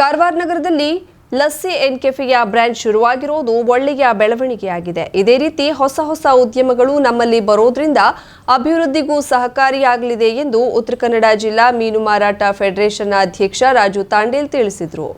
ಕಾರವಾರ ನಗರದಲ್ಲಿ ಲಸ್ಸಿ ಎನ್ ಕೆಫೆಯ ಬ್ರ್ಯಾಂಚ್ ಶುರುವಾಗಿರೋದು ಒಳ್ಳೆಯ ಬೆಳವಣಿಗೆಯಾಗಿದೆ. ಇದೇ ರೀತಿ ಹೊಸ ಹೊಸ ಉದ್ಯಮಗಳು ನಮ್ಮಲ್ಲಿ ಬರೋದ್ರಿಂದ ಅಭಿವೃದ್ಧಿಗೂ ಸಹಕಾರಿಯಾಗಲಿದೆ ಎಂದು ಉತ್ತರ ಕನ್ನಡ ಜಿಲ್ಲಾ ಮೀನು ಮಾರಾಟ ಫೆಡರೇಷನ್ ಅಧ್ಯಕ್ಷ ರಾಜು ತಾಂಡೇಲ್ ತಿಳಿಸಿದರು.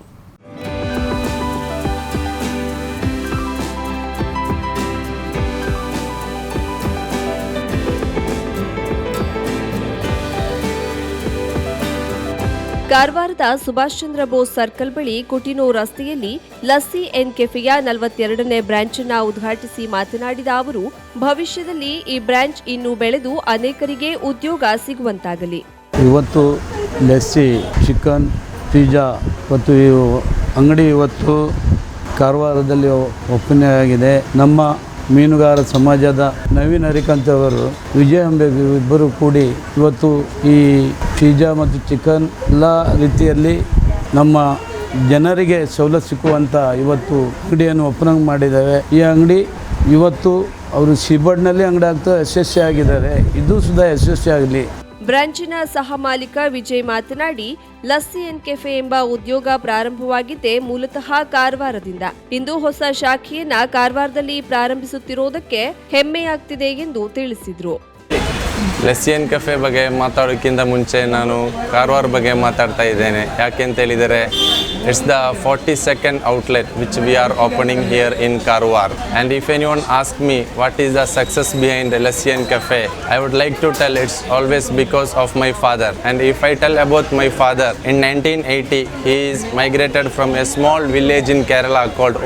ಕಾರವಾರದ ಸುಭಾಷ್ ಚಂದ್ರ ಬೋಸ್ ಸರ್ಕಲ್ ಬಳಿ ಕುಟಿನೋ ರಸ್ತೆಯಲ್ಲಿ ಲಸ್ಸಿ ಎನ್ ಕೆಫೆಯ ನಲವತ್ತೆರಡನೇ ಅನ್ನ ಉದ್ಘಾಟಿಸಿ ಮಾತನಾಡಿದ ಅವರು, ಭವಿಷ್ಯದಲ್ಲಿ ಈ ಬ್ರಾಂಚ್ ಇನ್ನೂ ಬೆಳೆದು ಅನೇಕರಿಗೆ ಉದ್ಯೋಗ ಸಿಗುವಂತಾಗಲಿ. ಇವತ್ತು ಲಸ್ಸಿ, ಚಿಕನ್, ಪಿಜ್ಜಾ ಮತ್ತು ಈ ಅಂಗಡಿ ಇವತ್ತು ಕಾರವಾರದಲ್ಲಿ ಒಪ್ಪನೆ ಆಗಿದೆ. ನಮ್ಮ ಮೀನುಗಾರ ಸಮಾಜದ ನವೀನ್ ಹರಿಕಂತ್ ಅವರು ವಿಜಯ ಅಂಬೆ ಇಬ್ಬರು ಕೂಡಿ ಇವತ್ತು ಈ ಪಿಜ್ಜಾ ಮತ್ತು ಚಿಕನ್ ಎಲ್ಲ ರೀತಿಯಲ್ಲಿ ನಮ್ಮ ಜನರಿಗೆ ಸವಲತ್ತು ಸಿಕ್ಕುವಂಥ ಇವತ್ತು ಅಂಗಡಿಯನ್ನು ಒಪನಂಗ್ ಮಾಡಿದ್ದೇವೆ. ಈ ಅಂಗಡಿ ಇವತ್ತು ಅವರು ಸಿಬಡ್ನಲ್ಲಿ ಅಂಗಡಿ ಆಗ್ತಾ ಯಶಸ್ವಿ ಆಗಿದ್ದಾರೆ. ಇದು ಸುಧಾ ಯಶಸ್ವಿ ಆಗಲಿ. ಬ್ರಾಂಚಿನ ಸಹ ಮಾಲೀಕ ವಿಜಯ್ ಮಾತನಾಡಿ, ಲಸ್ಸಿ ಎನ್ ಕೆಫೆ ಎಂಬ ಉದ್ಯೋಗ ಪ್ರಾರಂಭವಾಗಿದ್ದೇ ಮೂಲತಃ ಕಾರವಾರದಿಂದ. ಇಂದು ಹೊಸ ಶಾಖೆಯನ್ನ ಕಾರವಾರದಲ್ಲಿ ಪ್ರಾರಂಭಿಸುತ್ತಿರುವುದಕ್ಕೆ ಹೆಮ್ಮೆಯಾಗ್ತಿದೆ ಎಂದು ತಿಳಿಸಿದ್ರು. ಲೆಸ್ಸಿಯನ್ ಕೆಫೆ ಬಗ್ಗೆ ಮಾತಾಡೋಕ್ಕಿಂತ ಮುಂಚೆ ನಾನು ಕಾರವಾರ ಬಗ್ಗೆ ಮಾತಾಡ್ತಾ ಇದ್ದೇನೆ. ಯಾಕೆ ಅಂತ ಹೇಳಿದರೆ it's the forty second outlet which we are opening here in Karwar and if anyone ask me what is the success behind Lassi'n cafe I would like to tell it's always because of my father and if I tell about my father in nineteen eighty is migrated from a small village in Kerala Kerala called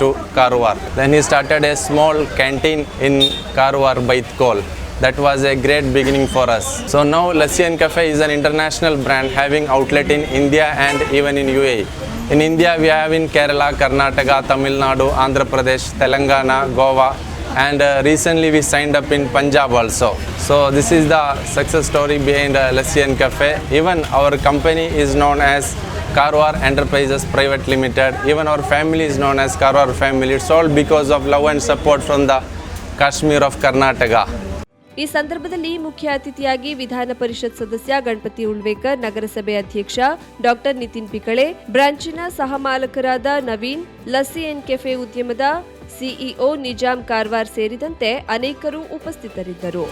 to to then Then started a small canteen in in ಬೈತ್ Baitkol. That was a great beginning for us. So now Lassian Cafe is an international brand having outlet in India and even in UAE. In India, we have in Kerala, Karnataka, Tamil Nadu, Andhra Pradesh, Telangana, Goa, and uh, recently we signed up in Punjab also. So this is the success story behind uh, Lassian Cafe. Even our company is known as Karwar Enterprises Private Limited. Even our family is known as Karwar family. It's all because of love and support from the Kashmir of Karnataka. ಈ ಸಂದರ್ಭದಲ್ಲಿ ಮುಖ್ಯ ಅತಿಥಿಯಾಗಿ ವಿಧಾನ ಪರಿಷತ್ ಸದಸ್ಯ ಗಣಪತಿ ಉಳ್ವೇಕರ್, ನಗರಸಭೆ ಅಧ್ಯಕ್ಷ doctor Nitin Pikale, ಬ್ರಾಂಚಿನ ಸಹ ಮಾಲಕರಾದ ನವೀನ್, ಲಸ್ಸಿ ಎನ್ ಕೆಫೆ ಉದ್ಯಮದ ಸಿಇಒ ನಿಜಾಮ್ ಕಾರ್ವಾರ್ ಸೇರಿದಂತೆ ಅನೇಕರು ಉಪಸ್ಥಿತರಿದ್ದರು.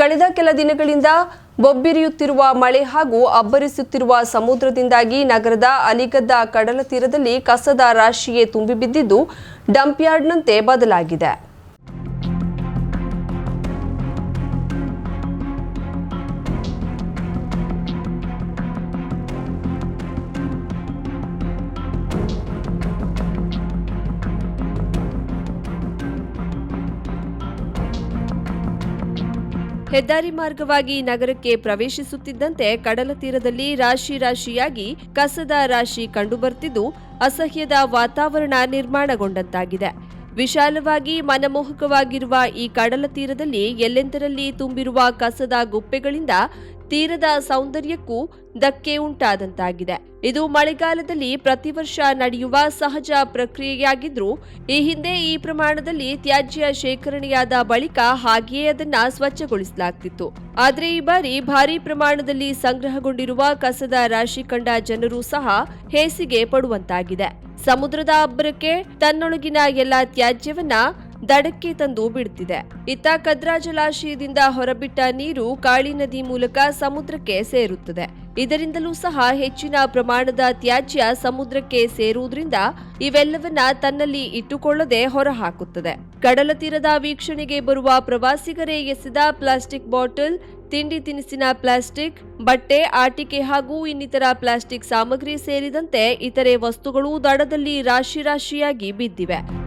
ಕಳೆದ ಕೆಲ ದಿನಗಳಿಂದ ಬೊಬ್ಬಿರಿಯುತ್ತಿರುವ ಮಳೆ ಹಾಗೂ ಅಬ್ಬರಿಸುತ್ತಿರುವ ಸಮುದ್ರದಿಂದಾಗಿ ನಗರದ ಅಲಿಗದ್ದ ಕಡಲ ತೀರದಲ್ಲಿ ಕಸದ ರಾಶಿಯೇ ತುಂಬಿಬಿದ್ದಿದ್ದು, ಡಂಪ್ಯಾರ್ಡ್ನಂತೆ ಬದಲಾಗಿದೆ. ಹೆದ್ದಾರಿ ಮಾರ್ಗವಾಗಿ ನಗರಕ್ಕೆ ಪ್ರವೇಶಿಸುತ್ತಿದ್ದಂತೆ ಕಡಲ ತೀರದಲ್ಲಿ ರಾಶಿ ರಾಶಿಯಾಗಿ ಕಸದ ರಾಶಿ ಕಂಡುಬರ್ತಿದ್ದು ಅಸಹ್ಯದ ವಾತಾವರಣ ನಿರ್ಮಾಣಗೊಂಡಂತಾಗಿದೆ. ವಿಶಾಲವಾಗಿ ಮನಮೋಹಕವಾಗಿರುವ ಈ ಕಡಲ ತೀರದಲ್ಲಿ ಎಲ್ಲೆಂದರಲ್ಲಿ ತುಂಬಿರುವ ಕಸದ ಗುಪ್ಪೆಗಳಿಂದ ತೀರದ ಸೌಂದರ್ಯಕ್ಕೂ ಧಕ್ಕೆ ಉಂಟಾದಂತಾಗಿದೆ. ಇದು ಮಳೆಗಾಲದಲ್ಲಿ ಪ್ರತಿ ವರ್ಷ ನಡೆಯುವ ಸಹಜ ಪ್ರಕ್ರಿಯೆಯಾಗಿದ್ರೂ, ಈ ಹಿಂದೆ ಈ ಪ್ರಮಾಣದಲ್ಲಿ ತ್ಯಾಜ್ಯ ಶೇಖರಣೆಯಾದ ಬಳಿಕ ಹಾಗೆಯೇ ಅದನ್ನ ಸ್ವಚ್ಛಗೊಳಿಸಲಾಗ್ತಿತ್ತು. ಆದರೆ ಈ ಬಾರಿ ಭಾರಿ ಪ್ರಮಾಣದಲ್ಲಿ ಸಂಗ್ರಹಗೊಂಡಿರುವ ಕಸದ ರಾಶಿ ಕಂಡ ಜನರು ಸಹ ಹೇಸಿಗೆ ಪಡುವಂತಾಗಿದೆ. ಸಮುದ್ರದ ಅಬ್ಬರಕ್ಕೆ ತನ್ನೊಳಗಿನ ಎಲ್ಲ ತ್ಯಾಜ್ಯವನ್ನ ದಡಕ್ಕೆ ತಂದು ಬಿಡುತ್ತಿದೆ ಇತ್ತ ಕದ್ರಾ ಜಲಾಶಯದಿಂದ ಹೊರಬಿಟ್ಟ ನೀರು ಕಾಳಿ ನದಿ ಮೂಲಕ ಸಮುದ್ರಕ್ಕೆ ಸೇರುತ್ತದೆ. ಇದರಿಂದಲೂ ಸಹ ಹೆಚ್ಚಿನ ಪ್ರಮಾಣದ ತ್ಯಾಜ್ಯ ಸಮುದ್ರಕ್ಕೆ ಸೇರುವುದರಿಂದ ಇವೆಲ್ಲವನ್ನ ತನ್ನಲ್ಲಿ ಇಟ್ಟುಕೊಳ್ಳದೆ ಹೊರಹಾಕುತ್ತದೆ. ಕಡಲ ತೀರದ ವೀಕ್ಷಣೆಗೆ ಬರುವ ಪ್ರವಾಸಿಗರೇ ಎಸೆದ ಪ್ಲಾಸ್ಟಿಕ್ ಬಾಟಲ್, ತಿಂಡಿ ತಿನಿಸಿನ ಪ್ಲಾಸ್ಟಿಕ್, ಬಟ್ಟೆ, ಆಟಿಕೆ ಹಾಗೂ ಇನ್ನಿತರ ಪ್ಲಾಸ್ಟಿಕ್ ಸಾಮಗ್ರಿ ಸೇರಿದಂತೆ ಇತರೆ ವಸ್ತುಗಳು ದಡದಲ್ಲಿ ರಾಶಿ ರಾಶಿಯಾಗಿ ಬಿದ್ದಿವೆ.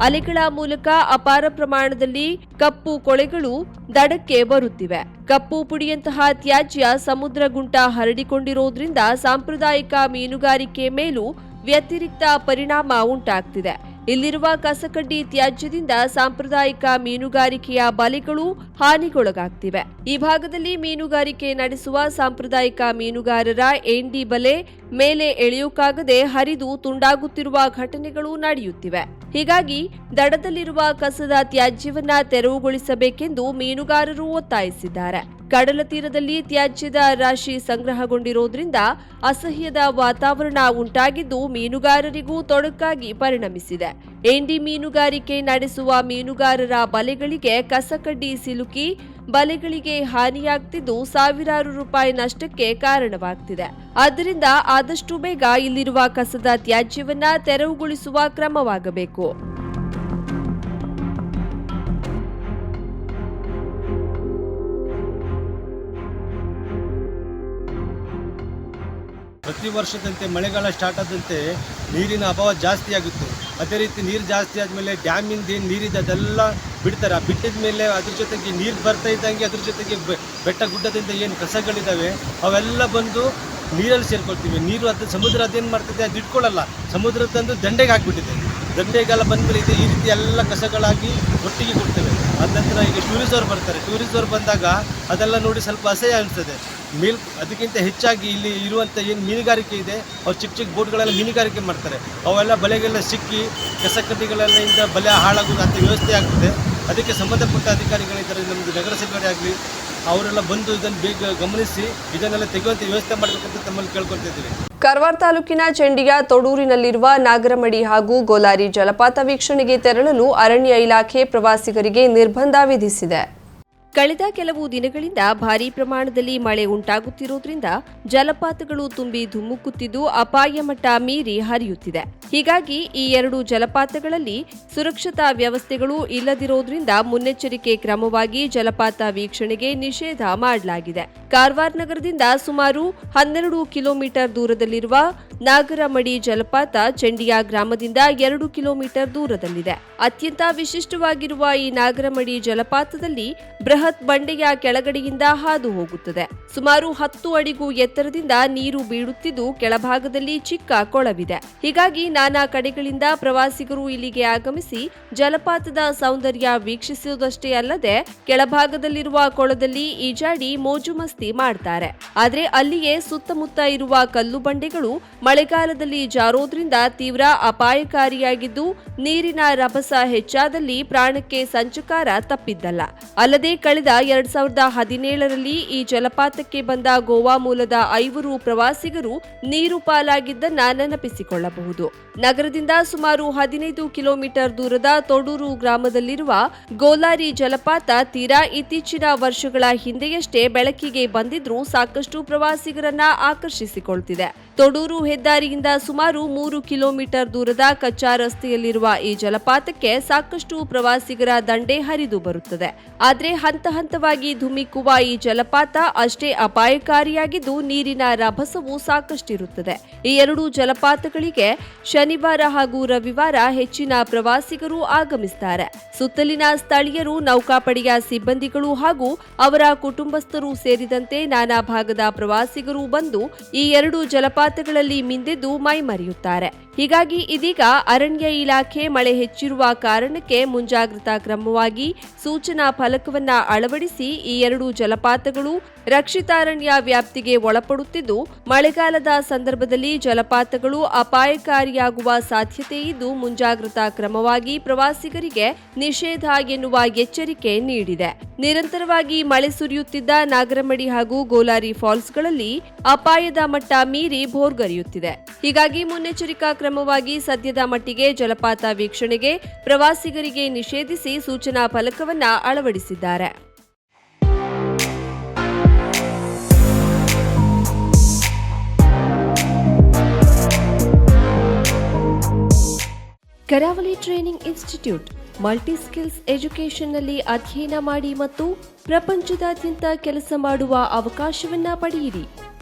ಅಲೆಗಳ ಮೂಲಕ ಅಪಾರ ಪ್ರಮಾಣದಲ್ಲಿ ಕಪ್ಪು ಕೊಳೆಗಳು ದಡಕ್ಕೆ ಬರುತ್ತಿವೆ. ಕಪ್ಪು ಪುಡಿಯಂತಹ ತ್ಯಾಜ್ಯ ಸಮುದ್ರ ಗುಂಟ ಹರಡಿಕೊಂಡಿರೋದ್ರಿಂದ ಸಾಂಪ್ರದಾಯಿಕ ಮೀನುಗಾರಿಕೆ ಮೇಲೂ ವ್ಯತಿರಿಕ್ತ ಪರಿಣಾಮ ಉಂಟಾಗ್ತಿದೆ. ಇಲ್ಲಿರುವ ಕಸಕಡ್ಡಿ ತ್ಯಾಜ್ಯದಿಂದ ಸಾಂಪ್ರದಾಯಿಕ ಮೀನುಗಾರಿಕೆಯ ಬಲೆಗಳು ಹಾನಿಗೊಳಗಾಗ್ತಿವೆ. ಈ ಭಾಗದಲ್ಲಿ ಮೀನುಗಾರಿಕೆ ನಡೆಸುವ ಸಾಂಪ್ರದಾಯಿಕ ಮೀನುಗಾರರ ಎಂಡಿ ಬಲೆ ಮೇಲೆ ಎಳೆಯೋಕ್ಕಾಗದೆ ಹರಿದು ತುಂಡಾಗುತ್ತಿರುವ ಘಟನೆಗಳು ನಡೆಯುತ್ತಿವೆ. ಹೀಗಾಗಿ ದಡದಲ್ಲಿರುವ ಕಸದ ತ್ಯಾಜ್ಯವನ್ನ ತೆರವುಗೊಳಿಸಬೇಕೆಂದು ಮೀನುಗಾರರು ಒತ್ತಾಯಿಸಿದ್ದಾರೆ. ಕಡಲ ತೀರದಲ್ಲಿ ತ್ಯಾಜ್ಯದ ರಾಶಿ ಸಂಗ್ರಹಗೊಂಡಿರುವುದರಿಂದ ಅಸಹ್ಯದ ವಾತಾವರಣ ಉಂಟಾಗಿದ್ದು ಮೀನುಗಾರರಿಗೂ ತೊಡಕಾಗಿ ಪರಿಣಮಿಸಿದೆ. ಎಂಡಿ ಮೀನುಗಾರಿಕೆ ನಡೆಸುವ ಮೀನುಗಾರರ ಬಲೆಗಳಿಗೆ ಕಸಕಡ್ಡಿ ಸಿಲುಕಿ, ಬಲೆಗಳಿಗೆ ಹಾನಿಯಾಗ್ತಿದ್ದು ಸಾವಿರಾರು ರೂಪಾಯಿ ನಷ್ಟಕ್ಕೆ ಕಾರಣವಾಗ್ತಿದೆ. ಆದ್ದರಿಂದ ಆದಷ್ಟು ಬೇಗ ಇಲ್ಲಿರುವ ಕಸದ ತ್ಯಾಜ್ಯವನ್ನ ತೆರವುಗೊಳಿಸುವ ಕ್ರಮವಾಗಬೇಕು. ಪ್ರತಿ ವರ್ಷದಂತೆ ಮಳೆಗಾಲ ಸ್ಟಾರ್ಟ್ ಆದಂತೆ ನೀರಿನ ಅಭಾವ ಜಾಸ್ತಿ ಆಗುತ್ತೆ. ಅದೇ ರೀತಿ ನೀರು ಜಾಸ್ತಿ ಆದಮೇಲೆ ಡ್ಯಾಮಿಂದ ಏನು ನೀರಿದೆ ಅದೆಲ್ಲ ಬಿಡ್ತಾರೆ. ಆ ಬಿಟ್ಟಿದ ಮೇಲೆ ಅದ್ರ ಜೊತೆಗೆ ನೀರು ಬರ್ತಾ ಇದ್ದಂಗೆ ಅದ್ರ ಜೊತೆಗೆ ಬೆಟ್ಟ ಗುಡ್ಡದಿಂದ ಏನು ಕಸಗಳಿದ್ದಾವೆ ಅವೆಲ್ಲ ಬಂದು ನೀರಲ್ಲಿ ಸೇರ್ಕೊಳ್ತೀವಿ. ನೀರು ಅದು ಸಮುದ್ರ ಅದೇನು ಮಾಡ್ತಿದೆ ಅದು ಇಟ್ಕೊಳ್ಳಲ್ಲ. ಸಮುದ್ರ ತಂದು ದಂಡೆಗೆ ಹಾಕ್ಬಿಟ್ಟಿದೆ. ದಂಡೆಗೆಲ್ಲ ಬಂದಮೇಲೆ ಇದೆ ಈ ರೀತಿ ಎಲ್ಲ ಕಸಗಳಾಗಿ ಒಟ್ಟಿಗೆ ಕೊಡ್ತೇವೆ. ಅದ ನಂತರ ಈಗ ಟೂರಿಸ್ಟ್ ಅವ್ರು ಬರ್ತಾರೆ. ಟೂರಿಸ್ಟ್ ಅವ್ರು ಬಂದಾಗ ಅದೆಲ್ಲ ನೋಡಿ ಸ್ವಲ್ಪ ಅಸಹ್ಯ ಅನಿಸ್ತದೆ. ಮೇಲ್ ಅದಕ್ಕಿಂತ ಹೆಚ್ಚಾಗಿ ಇಲ್ಲಿ ಇರುವಂಥ ಏನು ಮೀನುಗಾರಿಕೆ ಇದೆ, ಅವ್ರು ಚಿಕ್ಕ ಚಿಕ್ಕ ಬೋಟ್ಗಳೆಲ್ಲ ಮೀನುಗಾರಿಕೆ ಮಾಡ್ತಾರೆ. ಅವೆಲ್ಲ ಬಲೆಗೆಲ್ಲ ಸಿಕ್ಕಿ ಕಸಕಡ್ಡಿಗಳೆಲ್ಲ ಬಲೆ ಹಾಳಾಗುವುದು ಅಂತ ವ್ಯವಸ್ಥೆ ಆಗ್ತದೆ. ಅದಕ್ಕೆ ಸಂಬಂಧಪಟ್ಟ ಅಧಿಕಾರಿಗಳಿದ್ದಾರೆ ನಮ್ಮದು ನಗರಸಭೆ ಆಗಲಿ, ಅವರೆಲ್ಲ ಬಂದು ಇದನ್ನು ಬೇಗ ಗಮನಿಸಿ, ಇದನ್ನೆಲ್ಲ ತೆಗೆಯುವಂಥ ವ್ಯವಸ್ಥೆ ಮಾಡಬೇಕಂತ ತಮ್ಮಲ್ಲಿ ಕೇಳ್ಕೊಳ್ತಿದ್ದೀವಿ ಕಾರವಾರ ತಾಲೂಕಿನ ಚಂಡಿಯ ತೊಡೂರಿನಲ್ಲಿರುವ ನಾಗರಮಡಿ ಹಾಗೂ ಗೋಲಾರಿ ಜಲಪಾತ ವೀಕ್ಷಣೆಗೆ ತೆರಳಲು ಅರಣ್ಯ ಇಲಾಖೆ ಪ್ರವಾಸಿಗರಿಗೆ ನಿರ್ಬಂಧ ವಿಧಿಸಿದೆ. ಕಳೆದ ಕೆಲವು ದಿನಗಳಿಂದ ಭಾರೀ ಪ್ರಮಾಣದಲ್ಲಿ ಮಳೆ ಉಂಟಾಗುತ್ತಿರುವುದರಿಂದ ಜಲಪಾತಗಳು ತುಂಬಿ ಧುಮುಕುತ್ತಿದ್ದು ಅಪಾಯ ಮಟ್ಟ ಮೀರಿ ಹರಿಯುತ್ತಿದೆ. ಹೀಗಾಗಿ ಈ ಎರಡು ಜಲಪಾತಗಳಲ್ಲಿ ಸುರಕ್ಷತಾ ವ್ಯವಸ್ಥೆಗಳು ಇಲ್ಲದಿರುವುದರಿಂದ ಮುನ್ನೆಚ್ಚರಿಕೆ ಕ್ರಮವಾಗಿ ಜಲಪಾತ ವೀಕ್ಷಣೆಗೆ ನಿಷೇಧ ಮಾಡಲಾಗಿದೆ. ಕಾರವಾರ ನಗರದಿಂದ ಸುಮಾರು ಹನ್ನೆರಡು ಕಿಲೋಮೀಟರ್ ದೂರದಲ್ಲಿರುವ ನಾಗರಮಡಿ ಜಲಪಾತ ಚಂಡಿಯಾ ಗ್ರಾಮದಿಂದ ಎರಡು ಕಿಲೋಮೀಟರ್ ದೂರದಲ್ಲಿದೆ. ಅತ್ಯಂತ ವಿಶಿಷ್ಟವಾಗಿರುವ ಈ ನಾಗರಮಡಿ ಜಲಪಾತದಲ್ಲಿ ಬೃಹತ್ ಬಂಡೆಯ ಕೆಳಗಡೆಯಿಂದ ಹಾದು ಹೋಗುತ್ತದೆ. ಸುಮಾರು ಹತ್ತು ಅಡಿಗೂ ಎತ್ತರದಿಂದ ನೀರು ಬೀಳುತ್ತಿದ್ದು ಕೆಳಭಾಗದಲ್ಲಿ ಚಿಕ್ಕ ಕೊಳವಿದೆ. ಹೀಗಾಗಿ ನಾನಾ ಕಡೆಗಳಿಂದ ಪ್ರವಾಸಿಗರು ಇಲ್ಲಿಗೆ ಆಗಮಿಸಿ ಜಲಪಾತದ ಸೌಂದರ್ಯ ವೀಕ್ಷಿಸುವುದಷ್ಟೇ ಅಲ್ಲದೆ ಕೆಳಭಾಗದಲ್ಲಿರುವ ಕೊಳದಲ್ಲಿ ಈಜಾಡಿ ಮೋಜು ಮಾಡ್ತಾರೆ. ಆದ್ರೆ ಅಲ್ಲಿಯೇ ಸುತ್ತಮುತ್ತ ಇರುವ ಕಲ್ಲು ಬಂಡೆಗಳು ಮಳೆಗಾಲದಲ್ಲಿ ಜಾರೋದ್ರಿಂದ ತೀವ್ರ ಅಪಾಯಕಾರಿಯಾಗಿದ್ದು, ನೀರಿನ ರಭಸ ಹೆಚ್ಚಾದಲ್ಲಿ ಪ್ರಾಣಕ್ಕೆ ಸಂಚಕಾರ ತಪ್ಪಿದ್ದಲ್ಲ. ಅಲ್ಲದೆ ಕಳೆದ ಎರಡ್ ಸಾವಿರದ ಹದಿನೇಳರಲ್ಲಿ ಈ ಜಲಪಾತಕ್ಕೆ ಬಂದ ಗೋವಾ ಮೂಲದ ಐವರು ಪ್ರವಾಸಿಗರು ನೀರು ಪಾಲಾಗಿದ್ದನ್ನ ನೆನಪಿಸಿಕೊಳ್ಳಬಹುದು. ನಗರದಿಂದ ಸುಮಾರು ಹದಿನೈದು ಕಿಲೋಮೀಟರ್ ದೂರದ ತೊಡೂರು ಗ್ರಾಮದಲ್ಲಿರುವ ಗೋಲಾರಿ ಜಲಪಾತ ತೀರಾ ಇತ್ತೀಚಿನ ವರ್ಷಗಳ ಹಿಂದೆಯಷ್ಟೇ ಬೆಳಕಿಗೆ ಬಂದಿದ್ರೂ ಸಾಕಷ್ಟು ಪ್ರವಾಸಿಗರನ್ನ ಆಕರ್ಷಿಸಿಕೊಳ್ತಿದೆ. ತೊಡೂರು ಹೆದ್ದಾರಿಯಿಂದ ಸುಮಾರು ಮೂರು ಕಿಲೋಮೀಟರ್ ದೂರದ ಕಚ್ಚಾ ರಸ್ತೆಯಲ್ಲಿರುವ ಈ ಜಲಪಾತಕ್ಕೆ ಸಾಕಷ್ಟು ಪ್ರವಾಸಿಗರ ದಂಡೆ ಹರಿದು ಬರುತ್ತದೆ. ಆದರೆ ಹಂತ ಹಂತವಾಗಿ ಧುಮ್ಮಿಕ್ಕುವ ಈ ಜಲಪಾತ ಅಷ್ಟೇ ಅಪಾಯಕಾರಿಯಾಗಿದ್ದು ನೀರಿನ ರಭಸವು ಸಾಕಷ್ಟಿರುತ್ತದೆ. ಈ ಎರಡು ಜಲಪಾತಗಳಿಗೆ ಶನಿವಾರ ಹಾಗೂ ರವಿವಾರ ಹೆಚ್ಚಿನ ಪ್ರವಾಸಿಗರು ಆಗಮಿಸುತ್ತಾರೆ ಸುತ್ತಲಿನ ಸ್ಥಳೀಯರು, ನೌಕಾಪಡೆಯ ಸಿಬ್ಬಂದಿಗಳು ಹಾಗೂ ಅವರ ಕುಟುಂಬಸ್ಥರು ಸೇರಿದಂತೆ ನಾನಾ ಭಾಗದ ಪ್ರವಾಸಿಗರು ಬಂದು ಈ ಎರಡು ಜಲಪಾತಗಳಲ್ಲಿ ಮಿಂದೆದ್ದು ಮೈಮರೆಯುತ್ತಾರೆ. ಹೀಗಾಗಿ ಇದೀಗ ಅರಣ್ಯ ಇಲಾಖೆ ಮಳೆ ಹೆಚ್ಚಿರುವ ಕಾರಣಕ್ಕೆ ಮುಂಜಾಗ್ರತಾ ಕ್ರಮವಾಗಿ ಸೂಚನಾ ಫಲಕವನ್ನ ಅಳವಡಿಸಿ ಈ ಎರಡು ಜಲಪಾತಗಳು ರಕ್ಷಿತಾರಣ್ಯ ವ್ಯಾಪ್ತಿಗೆ ಒಳಪಡುತ್ತಿದ್ದು, ಮಳೆಗಾಲದ ಸಂದರ್ಭದಲ್ಲಿ ಜಲಪಾತಗಳು ಅಪಾಯಕಾರಿಯಾಗುವ ಸಾಧ್ಯತೆ ಇದ್ದು ಮುಂಜಾಗ್ರತಾ ಕ್ರಮವಾಗಿ ಪ್ರವಾಸಿಗರಿಗೆ ನಿಷೇಧ ಎನ್ನುವ ಎಚ್ಚರಿಕೆ ನೀಡಿದೆ. ನಿರಂತರವಾಗಿ ಮಳೆ ಸುರಿಯುತ್ತಿದ್ದ ನಾಗರಮಡಿ ಹಾಗೂ ಗೋಲಾರಿ ಫಾಲ್ಸ್ಗಳಲ್ಲಿ ಅಪಾಯದ ಮಟ್ಟ ಮೀರಿ ಭೋರ್ಗರಿಯುತ್ತಿದೆ. ಹೀಗಾಗಿ ಮುನ್ನೆಚ್ಚರಿಕಾ ಕ್ರಮವಾಗಿ ಸದ್ಯದ ಮಟ್ಟಿಗೆ ಜಲಪಾತ ವೀಕ್ಷಣೆಗೆ ಪ್ರವಾಸಿಗರಿಗೆ ನಿಷೇಧಿಸಿ ಸೂಚನಾ ಫಲಕವನ್ನ ಅಳವಡಿಸಿದ್ದಾರೆ. Karavali training institute multi skills ಎಜುಕೇಷನ್ನಲ್ಲಿ ಅಧ್ಯಯನ ಮಾಡಿ ಮತ್ತು ಪ್ರಪಂಚದಾದ್ಯಂತ ಕೆಲಸ ಮಾಡುವ ಅವಕಾಶವನ್ನ ಪಡೆಯಿರಿ.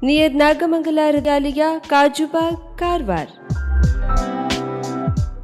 near Nagamangala Regalia, Kajubag, Karwar.